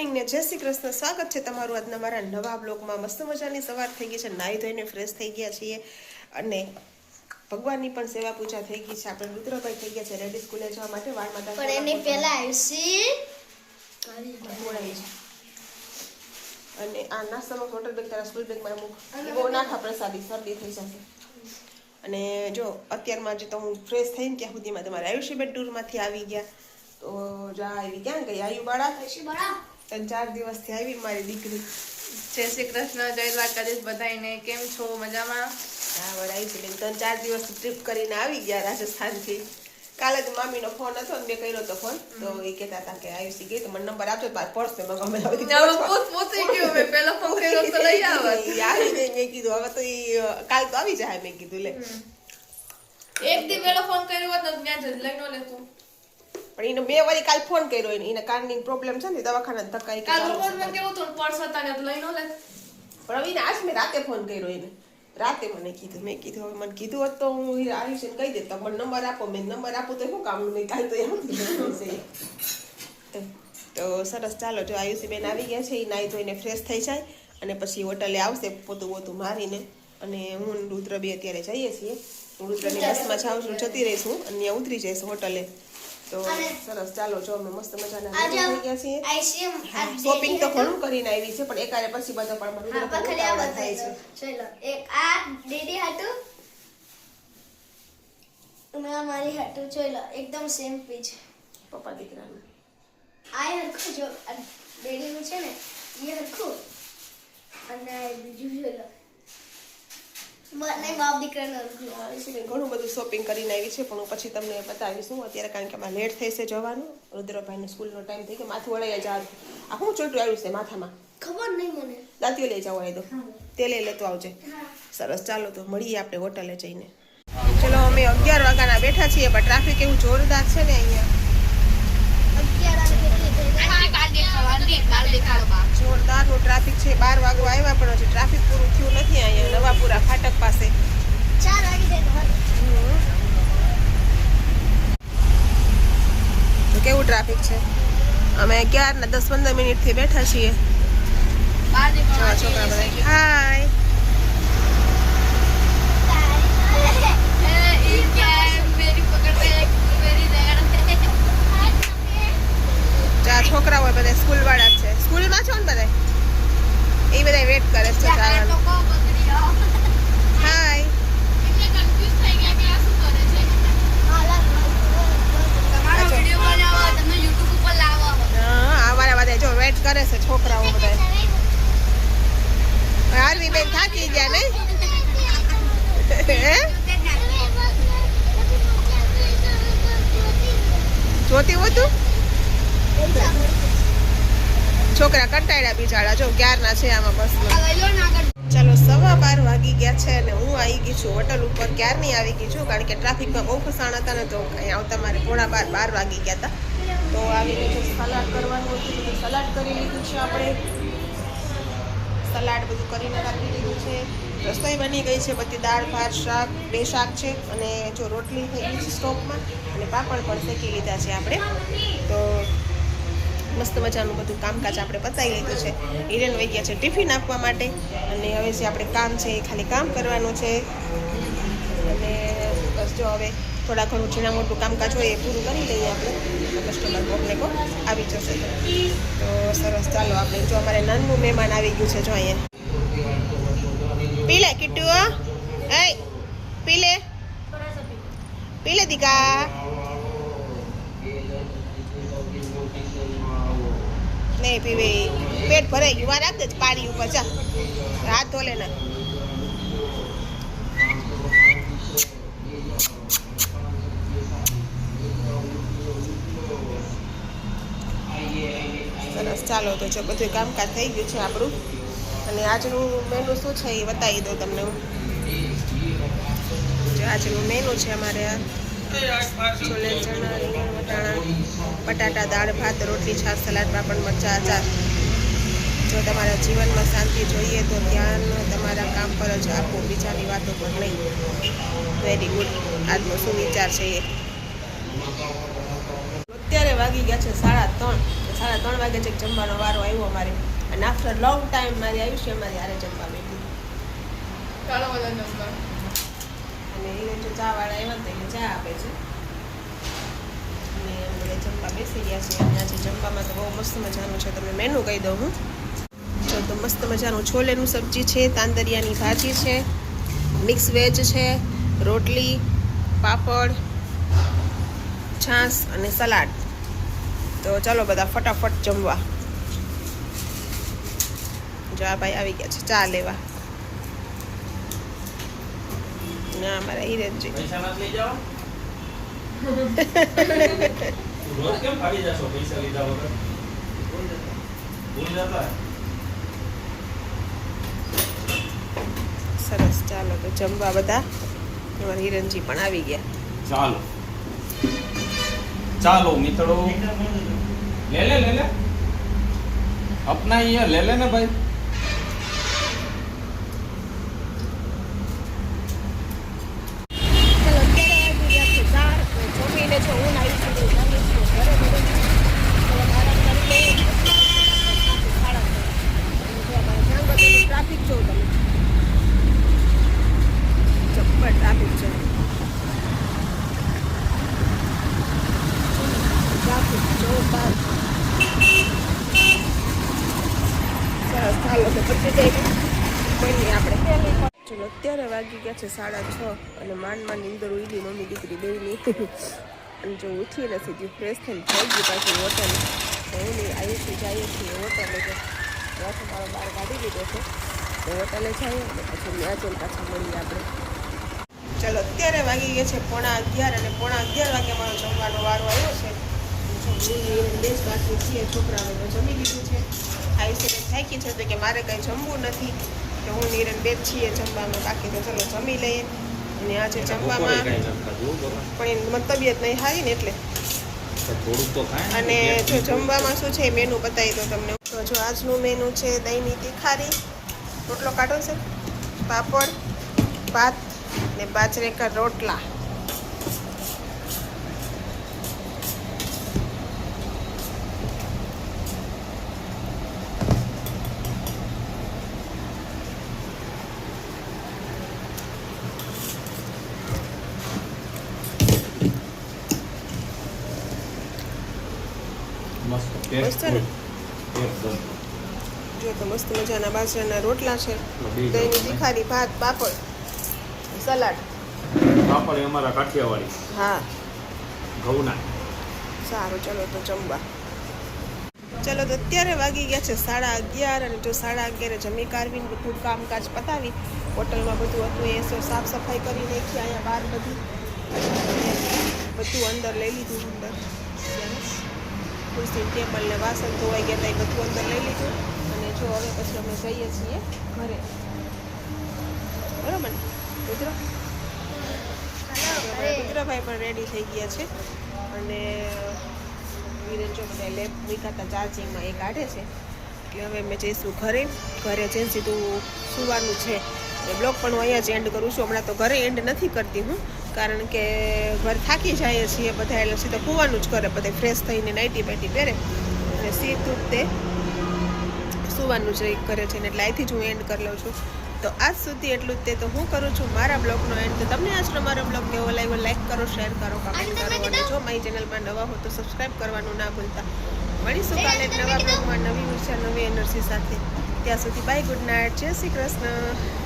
Morning ને જય શ્રી કૃષ્ણ. સ્વાગત છે તમારું આજના મારા નવા બ્લોગમાં. મસ્ત મજાની સવાર થઈ ગઈ છે. નાહી ધોઈને ફ્રેશ થઈ ગયા છીએ. અને ભગવાનની પણ સેવા પૂજા થઈ ગઈ છે. આપણે રુદ્રભાઈ થઈ ગયા છે રેડી સ્કૂલે જવા માટે. વાળ માતા પણ એની પહેલા આવશે અને આ નાસ્તામાં હોટલ બેગ તારા સ્કૂલ બેગમાં અમુક બહુ નાખા પ્રસાદી. શરદી થઈ જશે. અને જો અત્યારમાં જે તો હું ફ્રેશ થઈને ત્યાં સુધીમાં તમારે આયુષ્યબેન ટૂરમાંથી આવી ગયા. તો જા આવી ક્યાં ગઈ? આયુ બાળા? ત્રણ ચાર દિવસથી આવી મારી દીકરી. જય શ્રી કૃષ્ણ જય દ્વારકાધીશ બધાને કેમ છો? મજામાં? હા વડાઈ છે ત્રણ ચાર દિવસ ટ્રીપ કરીને આવી ગયા રાજસ્થાનથી. કાલે તો મામીનો ફોન હતો ને મેં કર્યો તો ફોન તો એ કહેતા હતા કે આવી ગઈ તો મને નંબર આપજો મારે પડશે. મેં ગમે હવે ગયો મેં પહેલો ફોન કર્યો તો લઈ આવી. ગઈ મેં કીધું હવે તો એ કાલ તો આવી જાય મેં કીધું લે. એક દી પહેલો ફોન કર્યો હતો ત્યાં જ લઈ નો લેતું. પણ એને બે વારી કાલ ફોન કર્યો એને એને કાનની પ્રોબ્લેમ છે ને દવાખાના ધક્કા કાલ બપોર મેં કેવું હતું પર્સ હતા ને લઈ નો લે. પણ હવે આજ મેં રાતે ફોન કર્યો એને. રાતે મને કીધું મેં કીધું હવે મને કીધું હોત તો હું આવીશ કહી દે મને નંબર આપો મેં નંબર આપો તો શું કામ નહીં કાલ તો એમ તો સરસ ચાલો જો આયુષી બેન આવી ગયા છે એ નાહી ધોઈને ફ્રેશ થઈ જાય અને પછી હોટલે આવશે પોતું પોતું મારીને. અને હું રુદ્ર બી અત્યારે જઈએ છીએ. હું રુદ્રની બસમાં જાઉં છું જતી રહીશું અને ત્યાં ઉતરી જઈશ હોટલે. તો સરસ. ચાલો જો અમે મસ્ત મજાના થઈ ગયા છીએ. શોપિંગ તો ઘણું કરીને આવી છે પણ એકારે પછી બધો પણ ઉતાવળ થાય છે. ચલો એક આ દીદી હતું. મેં મારી હતું. ચલો એકદમ સેમ પીચ પપ્પા દીકરાનું. આ હરખું જો આ બેડીનું છે ને એ હરખું. અને બીજું જોઈ મને બાપ દીકરાનું હરખું આયુષીબેન ઘણું બધું શોપિંગ કરીને આવી છે પણ હું પછી તમને બતાવીશું. અત્યારે કારણ કે અમારે લેટ થશે જવાનું. રુદ્રભાઈને સ્કૂલનો ટાઈમ થઈ ગયો. માથું વળાઈ જવાનું આ શું ચોટું આવ્યું છે માથામાં? ખબર નહીં મને. દાંતીઓ લઈ જાવ દો તે લઈ લેતો આવજે. સરસ ચાલો તો મળીએ આપણે હોટલે જઈને. ચલો અમે અગિયાર વાગ્યાના બેઠા છીએ પણ ટ્રાફિક એવું જોરદાર છે ને અહીંયા અગિયાર અને કેટલી થઈ ગઈ? જોરદારનું ટ્રાફિક છે બાર વાગવા આવ્યા પણ હજી ટ્રાફિક પૂરું થયું નથી અહીંયા નવાપુરા ફાટક પાસે. કેવું ટ્રાફિક છે? અમે અગિયાર ને દસ પંદર મિનિટથી બેઠા છીએ. છોકરા બધા હાય છોકરા હોય બધા સ્કૂલ વાળા છે. સ્કૂલમાં છો ને બધા? એ બધા વેટ કરે છે જવાનું હાય હા અમારા બધા જો વેટ કરે છે છોકરાઓ બધા હારવી બેન થાકી ગયા નહીં હે જોતી હતું છોકરા કંટાળ્યા બિચારા. જો ક્યારના છે આમાં બસ ચાલો સવા બાર વાગી ગયા છે અને હું આવી ગઈ છું હોટલ ઉપર. ક્યારની આવી ગઈ છું? કારણ કે ટ્રાફિકમાં બહુ ફસાણ હતા ને તો અહીં આવતા મારે પોણા બાર બાર વાગી ગયા હતા. તો આવીને જો સલાડ કરવાનું હતું. બધું સલાડ કરી લીધું છે આપણે. સલાડ બધું કરીને રાખી દીધું છે. રસોઈ બની ગઈ છે બધી. દાળ, ભાત, શાક, બે શાક છે અને જો રોટલી થઈ ગઈ છે સ્ટોપમાં અને પાપડ પણ શેકી લીધા છે આપણે. તો મસ્ત મજાનું બધું કામકાજ આપણે પતાવી લીધું છે. હિરેન વહી ગયા છે ટિફિન આપવા માટે અને હવે જે આપણે કામ છે એ ખાલી કામ કરવાનું છે. અને બસ જો હવે થોડા ઘણું ઝીણા મોટું કામકાજ હોય એ પૂરું કરી લઈએ આપણે. કસ્ટમર કોકને કોક આવી જશે. તો સરસ, ચાલો આપણે જો અમારે નાનનું મહેમાન આવી ગયું છે, જો અહીંયા. પીલે, કિટ્ટુ હે, પીલે. પીલે દીકા. નહીં પીવે પેટ ભરાઈ ગયું. વાર આપજે પાણી ઉપર ચા હાથ ધોલે ના. ચાલો તો જો બધું કામકાજ થઈ ગયું છે આપણું. અને આજનું મેનુ શું છે એ બતાવી દઉં તમને હું. જો આજનું મેનુ છે અમારે આ. બટાટા દાળ, ભાત, રોટલી, છાશ સલાડ પાપડ મરચાં અચાર. જો તમારા જીવનમાં શાંતિ જોઈએ તો ધ્યાન તમારા કામ પર જ આપો. બીજાની વાતો પર નહીં. વેરી ગુડ આજનો શું વિચાર છે એ? અત્યારે વાગી ગયા છે સાડા ત્રણ. સાડા ત્રણ વાગે છે જમવાનો વારો આવ્યો અમારે. અને આફ્ટર લોંગ ટાઈમ મારી આયુષ્યમાં મારી હારે જમવા બેઠી. ચાલો એવા જો ચા આપે છે. અને અમે જમવા બેસી ગયા છે અને આજે જમવામાં તો બહુ મસ્ત મજાનું છે. તમને મેનુ કહી દઉં હું. જો તો મસ્ત મજાનું છોલેનું સબ્જી છે, તાંદરિયાની ભાજી છે મિક્સ વેજ છે, રોટલી, પાપડ, છાશ અને સલાડ. તો ચાલો બધા ફટાફટ જમવા. જો આ ભાઈ આવી ગયા છે. ચા લેવા ના અમારા હિરેનજી પૈસા નથી લઈ જાઓ રોજ કેમ ફાડી જશો પૈસા લીધા ના મારા હિરેનજી સરસ ચાલો તો જમવા બધા. અમારા હિરણજી પણ આવી ગયા. ચાલો. ચાલો મિત્રો. લે લે લે લે. અપના અહીંયા લે લે ને ભાઈ. મળીએ આપણે ચલો, અત્યારે વાગી ગયા છે સાડા છ અને માંડ માંડ નીંદર ઉડી મમ્મી દીકરી બેની અને જો ઉઠી નથી થયું ફ્રેશ થઈને થઈ ગઈ પાછી હોટલ. એની હું નહીં જઈએ છીએ હોટલે તો મારો બહાર કાઢી લીધો છે. તો હોટલે જઈએ અને પછી મેં જઈને પાછા મળીએ આપણે. ચલો, અત્યારે વાગી ગયા છે પોણા અગિયાર અને પોણા અગિયાર વાગે મારો જમવાનો વારો આવ્યો છે. દેશવાસી છીએ છોકરાઓ તો જમી લીધું છે. આયુષીને થાકી છે તો કે મારે કંઈ જમવું નથી. તો હું નીરન બે છીએ જમવામાં બાકી તો ચલો જમી લઈએ. અને આજે જમવામાં. પણ એની તબિયત નહીં સારી ને એટલે. અને જો જમવામાં શું છે મેનુ બતાવી દો તમને. તો જો આજનું મેનુ છે દહીંની તીખારી. રોટલો કાઢો છે. પાપડ ભાત ને બાજરેકા રોટલા. મસ્ત જો તો મસ્ત મજાના બાજરાના રોટલા છે. દહીંની તીખારી ભાત પાપડ સલાડ. પાપડ અમારા કાઠિયાવાડી. હા. ઘઉંના. સારું ચલો તો જમવા. ચલો તો અત્યારે વાગી ગયા છે સાડા અગિયાર અને જો સાડા અગિયારે જમી કાઢવી બધું કામકાજ પતાવી હોટલમાં બધું હતું એ સાફ સફાઈ કરી નાખી અહીંયા બહાર બધી બધું અંદર લઈ લીધું. ખુરશી ટેબલ ને વાસણ ધોવાઈ ગયા હતા એ બધું અંદર લઈ લીધું. અને જો હવે પછી અમે જઈએ છીએ ઘરે. બરાબર મિત્રો રુદ્રભાઈ પણ રેડી થઈ ગયા છે. અને વિરેન જો લેપ મૂક્યા હતા ચાર્જિંગમાં એ કાઢે છે. એટલે હવે અમે જઈશું ઘરે. ઘરે જઈને સીધું સુવાનું છે. એ બ્લોગ પણ હું અહીંયા જ એન્ડ કરું છું. હમણાં તો ઘરે એન્ડ નથી કરતી હું. કારણ કે ઘર થાકી જઈએ છીએ બધા એટલે સીધો કૂવાનું જ કરે બધા ફ્રેશ થઈને નાઇટી બાઇટી પહેરે અને સીધું તે સુવાનું જ કરે છે એટલે અહીંથી જ હું એન્ડ કરી લઉં છું. તો આજ સુધી એટલું જ તે. તો હું કરું છું મારા બ્લોગનો એન્ડ તો તમને આજનો મારો બ્લોગ કેવો લાગ્યો? લાઈક કરો શેર કરો કમેન્ટ કરો. અને જો મારી ચેનલમાં નવા હો તો સબસ્ક્રાઈબ કરવાનું ના ભૂલતા. મળીશું કાલે નવા બ્લોગમાં નવી ઊર્જા નવી એનર્જી સાથે. ત્યાં સુધી બાય ગુડ નાઇટ જય શ્રી કૃષ્ણ.